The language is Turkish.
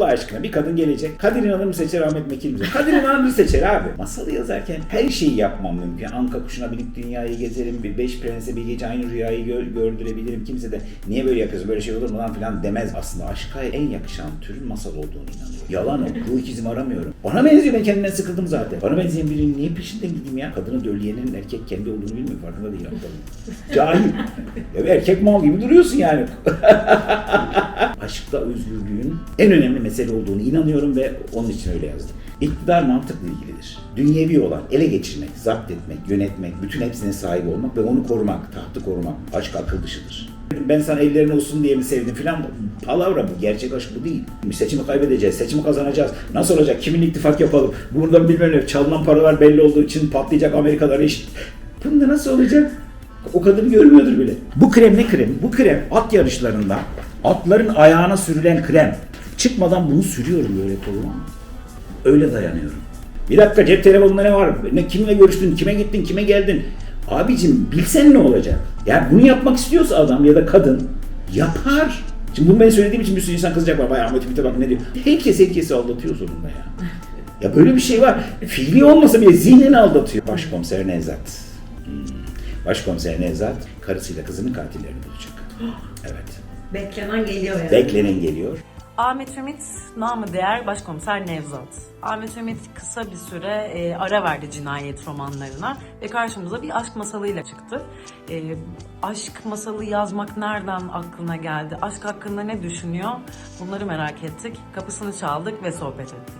Allah aşkına bir kadın gelecek. Kadir İnanır mı seçer Ahmet Mekil mi? Kadir İnanır'ı seçer abi. Masalı yazarken her şeyi yapmam mümkün. Anka kuşuna binip dünyayı gezerim. Bir beş prense bir gece aynı rüyayı gör, gördürebilirim. Kimse de niye böyle yapıyorsun böyle şey olur mu lan filan demez. Aslında aşka en yakışan türün masal olduğunu inanıyorum. Yalan o. Ruh ikizimi aramıyorum. Bana benziyor ben kendimden sıkıldım zaten. Bana benzeyen birinin niye peşinden gideyim ya? Kadını dölleyenin erkek kendi olduğunu bilmiyor. Farkında değil aptalım. Cahil. Ya erkek mal gibi duruyorsun yani. Aşkta özgürlüğün en önemli mesele olduğunu inanıyorum ve onun için öyle yazdım. İktidar mantıkla ilgilidir. Dünyevi olan ele geçirmek, zapt etmek, yönetmek, bütün hepsine sahip olmak ve onu korumak, tahtı korumak aşk akıl dışıdır. Ben sana ellerin olsun diye mi sevdim filan palavra bu. Gerçek aşk bu değil. Seçimi kaybedeceğiz, seçimi kazanacağız. Nasıl olacak? Kimin ittifak yapalım? Buradan bilmem ne. Çalınan paralar belli olduğu için patlayacak Amerikalar iş. Bunda nasıl olacak? O kadını görmüyordur bile. Bu krem ne krem? Bu krem at yarışlarında atların ayağına sürülen krem. Çıkmadan bunu sürüyorum böyle koluma. Öyle dayanıyorum. Bir dakika cep telefonunda ne var? Ne kimle görüştün? Kime gittin? Kime geldin? Abicim bilsen ne olacak? Yani bunu yapmak istiyorsa adam ya da kadın yapar. Şimdi bunu ben söylediğim için bir sürü insan kızacak var. Vay Ahmet Ümit'e bak ne diyor. Herkes herkesi aldatıyor sonunda ya. Ya böyle bir şey var. Fiili olmasa bile zihnini aldatıyor. Başkomiser Nevzat. Hmm. Başkomiser Nevzat karısıyla kızının katillerini bulacak. Evet. Beklenen geliyor yani. Beklenen geliyor. Ahmet Ümit, namı değer başkomiser Nevzat. Ahmet Ümit kısa bir süre e, ara verdi cinayet romanlarına ve karşımıza bir aşk masalıyla çıktı. E, aşk masalı yazmak nereden aklına geldi? Aşk hakkında ne düşünüyor? Bunları merak ettik. Kapısını çaldık ve sohbet ettik.